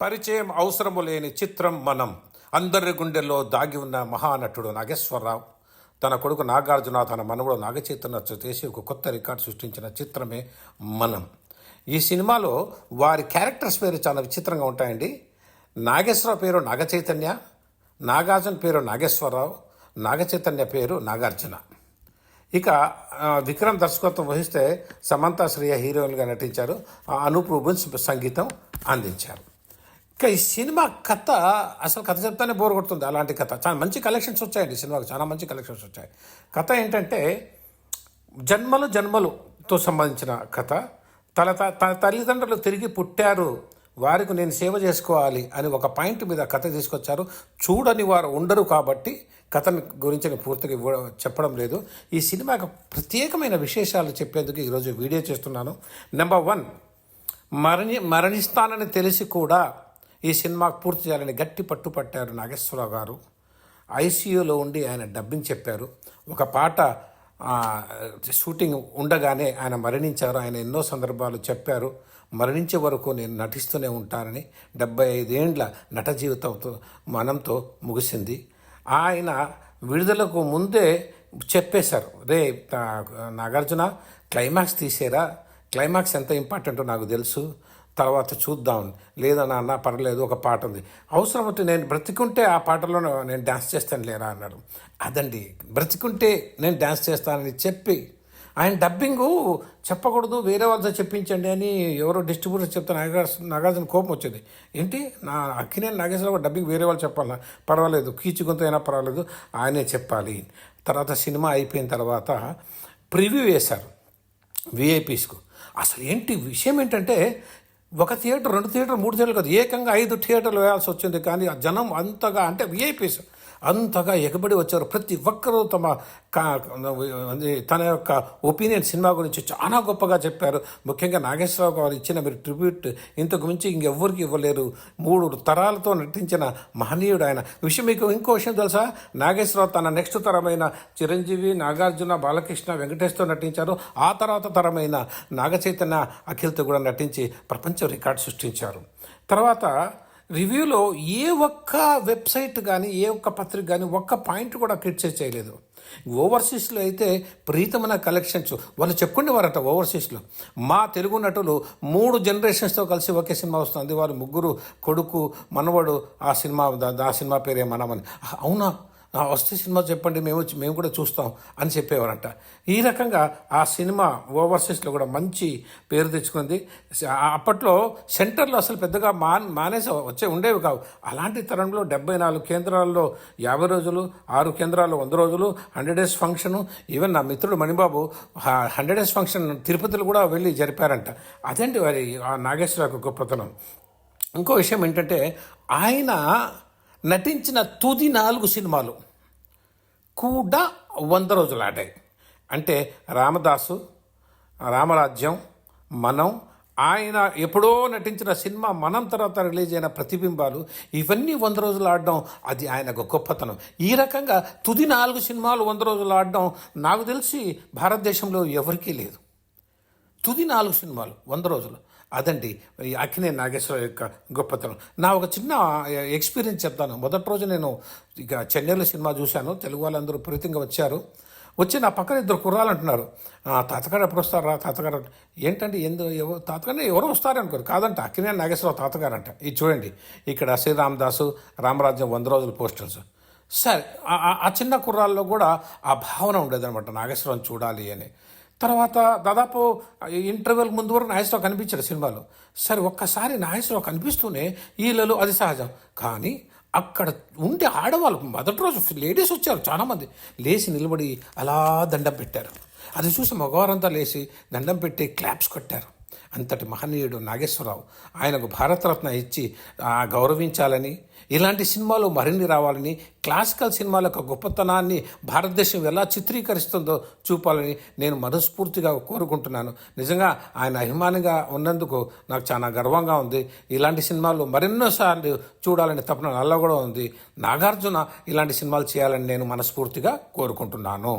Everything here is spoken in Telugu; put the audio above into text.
పరిచయం అవసరము లేని చిత్రం మనం. అందరి గుండెల్లో దాగి ఉన్న మహానటుడు నాగేశ్వరరావు. తన కొడుకు నాగార్జున తన మనవడు నాగచైతన్యతో చేసి ఒక కొత్త రికార్డు సృష్టించిన చిత్రమే మనం. ఈ సినిమాలో వారి క్యారెక్టర్స్ పేరు చాలా విచిత్రంగా ఉంటాయండి. నాగేశ్వరరావు పేరు నాగచైతన్య నాగార్జున పేరు నాగేశ్వరరావు నాగచైతన్య పేరు నాగార్జున. ఇక విక్రమ్ దర్శకత్వం వహిస్తే సమంత శ్రేయ హీరోయిన్గా నటించారు. ఆ అనూప్ రూబన్స్ సంగీతం అందించారు. ఇక ఈ సినిమా కథ అసలు కథ చెప్తానే బోర్ కొడుతుంది అలాంటి కథ. చాలా మంచి కలెక్షన్స్ వచ్చాయండి సినిమాకి చాలా మంచి కలెక్షన్స్ వచ్చాయి. కథ ఏంటంటే జన్మలు జన్మలుతో సంబంధించిన కథ. తన త- తన తల్లిదండ్రులు తిరిగి పుట్టారు వారికి నేను సేవ చేసుకోవాలి అని ఒక పాయింట్ మీద కథ తీసుకొచ్చారు. చూడని వారు ఉండరు కాబట్టి కథను గురించి నేను పూర్తిగా ఇవ్వడం చెప్పడం లేదు. ఈ సినిమాకు ప్రత్యేకమైన విశేషాలు చెప్పేందుకు ఈరోజు వీడియో చేస్తున్నాను. నెంబర్ వన్ మరణి మరణిస్తానని తెలిసి కూడా ఈ సినిమా పూర్తి చేయాలని గట్టి పట్టుపట్టారు నాగేశ్వరరావు గారు. ఐసీయూలో ఉండి ఆయన డబ్బింగ్ చెప్పారు. ఒక పాట షూటింగ్ ఉండగానే ఆయన మరణించారు. ఆయన ఎన్నో సందర్భాలు చెప్పారు. మరణించే వరకు నేను నటిస్తూనే ఉంటానని డెబ్బై ఐదేండ్ల నట జీవితంతో మనంతో ముగిసింది. ఆయన విడుదలకు ముందే చెప్పేశారు రే నాగార్జున క్లైమాక్స్ తీసేరా. క్లైమాక్స్ ఎంత ఇంపార్టెంటో నాకు తెలుసు. తర్వాత చూద్దాం. లేదా నాన్న పర్లేదు ఒక పాట ఉంది. అవసరమైతే నేను బ్రతికుంటే ఆ పాటలో నేను డ్యాన్స్ చేస్తాను లేరా అన్నాడు. అదండి. బ్రతికుంటే నేను డ్యాన్స్ చేస్తానని చెప్పి ఆయన డబ్బింగు చెప్పకూడదు వేరే వాళ్ళతో చెప్పించండి అని ఎవరో డిస్ట్రిబ్యూటర్ చెప్తే నాగార్జున నాగార్జున కోపం వచ్చింది. ఏంటి? నా అక్కినేని నాగేశ్వరరావు డబ్బింగ్ వేరే వాళ్ళు చెప్పాలా? పర్వాలేదు కీచు గొంతు అయినా పర్వాలేదు ఆయనే చెప్పాలి. తర్వాత సినిమా అయిపోయిన తర్వాత ప్రివ్యూ వేశారు. విఐపీస్కు అసలు ఏంటి విషయం ఏంటంటే ఒక థియేటర్ రెండు థియేటర్ మూడు థియేటర్లు కాదు. ఏకంగా ఐదు థియేటర్లు వేయాల్సి వచ్చింది. కానీ ఆ జనం అంతగా అంటే విఐపీస్ అంతగా ఎగబడి వచ్చారు. ప్రతి ఒక్కరూ తమ తన యొక్క ఒపీనియన్ సినిమా గురించి చాలా గొప్పగా చెప్పారు. ముఖ్యంగా నాగేశ్వరరావు గారు ఇచ్చిన మీరు ట్రిబ్యూట్ ఇంతకు మించి ఇంకెవ్వరికి ఇవ్వలేరు. మూడు తరాలతో నటించిన మహనీయుడు ఆయన. విషయం మీకు ఇంకో విషయం తెలుసా? నాగేశ్వరరావు తన నెక్స్ట్ తరమైన చిరంజీవి నాగార్జున బాలకృష్ణ వెంకటేష్తో నటించారు. ఆ తర్వాత తరమైన నాగచైతన్య అఖిల్తో కూడా నటించి ప్రపంచ రికార్డు సృష్టించారు. తర్వాత రివ్యూలో ఏ ఒక్క వెబ్సైట్ కానీ ఏ ఒక్క పత్రిక కానీ ఒక్క పాయింట్ కూడా క్రిటిసైజ్ చేయలేదు. ఓవర్సీస్లో అయితే ప్రీతమైన కలెక్షన్స్. వాళ్ళు చెప్పుకునేవారట ఓవర్సీస్లో. మా తెలుగు నటులు మూడు జనరేషన్స్తో కలిసి ఒకే సినిమా వస్తుంది. వారు ముగ్గురు కొడుకు మనవడు ఆ సినిమా దా- ఆ సినిమా పేరే మనమని అవునా? వస్తే సినిమా చెప్పండి మేము మేము కూడా చూస్తాం అని చెప్పేవారంట. ఈ రకంగా ఆ సినిమా ఓవర్సీస్లో కూడా మంచి పేరు తెచ్చుకుంది. అప్పట్లో సెంటర్లో అసలు పెద్దగా మాన్ మానేసి వచ్చే ఉండేవి కావు. అలాంటి తరంలో డెబ్బై నాలుగు కేంద్రాల్లో యాభై రోజులు ఆరు కేంద్రాల్లో వంద రోజులు హండ్రెడ్ డేస్ ఫంక్షను ఈవెన్ నా మిత్రుడు మణిబాబు హండ్రెడ్ డేస్ ఫంక్షన్ తిరుపతిలో కూడా వెళ్ళి జరిపారంట. అదేంటి వారి ఆ యొక్క గొప్పతనం? ఇంకో విషయం ఏంటంటే ఆయన నటించిన తుది నాలుగు సినిమాలు. కూడా వంద రోజులు ఆడాయి అంటే రామదాసు రామరాజ్యం మనం ఆయన ఎప్పుడో నటించిన సినిమా మనం తర్వాత రిలీజ్ అయిన ప్రతిబింబాలు ఇవన్నీ వంద రోజులు ఆడడం అది ఆయన గొప్పతనం. ఈ రకంగా తుది నాలుగు సినిమాలు వంద రోజులు ఆడడం నాకు తెలిసి భారతదేశంలో ఎవరికీ లేదు. తుది నాలుగు సినిమాలు వంద రోజులు. అదండి. ఈ అక్కినే నాగేశ్వర యొక్క గొప్పతనం. నా ఒక చిన్న ఎక్స్పీరియన్స్ చెప్తాను. మొదటి రోజు నేను ఇక చెన్నైలో సినిమా చూశాను. తెలుగు వాళ్ళందరూ ప్రీతంగా వచ్చారు. వచ్చి నా పక్కన ఇద్దరు కుర్రాలు అంటున్నారు. తాతగారు ఎప్పుడు వస్తారా? తాతగారు ఏంటంటే ఎందు ఎవరు తాతగారు? ఎవరో వస్తారనుకోరు కాదంట అక్కినే నాగేశ్వరరావు తాతగారు అంట ఇది చూడండి. ఇక్కడ శ్రీరామదాసు రామరాజ్యం వంద రోజుల పోస్టర్స్. సరే ఆ- చిన్న కుర్రాల్లో కూడా ఆ భావన ఉండేదనమాట నాగేశ్వరం చూడాలి అని. తర్వాత దాదాపు ఇంటర్వెల్ ముందు వరకు నాగేశ్వరరావు కనిపించాడు సినిమాలో. సరే ఒక్కసారి నాగేశ్వరరావు కనిపిస్తూనే ఈలలో అది సహజం. కానీ అక్కడ ఉండే ఆడవాళ్ళు మొదటి రోజు లేడీస్ వచ్చారు చాలామంది. లేచి నిలబడి అలా దండం పెట్టారు. అది చూసి మగవారంతా లేచి దండం పెట్టి క్లాప్స్ కొట్టారు. అంతటి మహనీయుడు నాగేశ్వరరావు. ఆయనకు భారతరత్న ఇచ్చి గౌరవించాలని ఇలాంటి సినిమాలు మరిన్ని రావాలని క్లాసికల్ సినిమాల యొక్క గొప్పతనాన్ని భారతదేశం ఎలా చిత్రీకరిస్తుందో చూపాలని నేను మనస్ఫూర్తిగా కోరుకుంటున్నాను. నిజంగా ఆయన అభిమానిగా ఉన్నందుకు నాకు చాలా గర్వంగా ఉంది. ఇలాంటి సినిమాలు మరెన్నోసార్లు చూడాలని తపన నల్ల కూడా ఉంది. నాగార్జున ఇలాంటి సినిమాలు చేయాలని నేను మనస్ఫూర్తిగా కోరుకుంటున్నాను.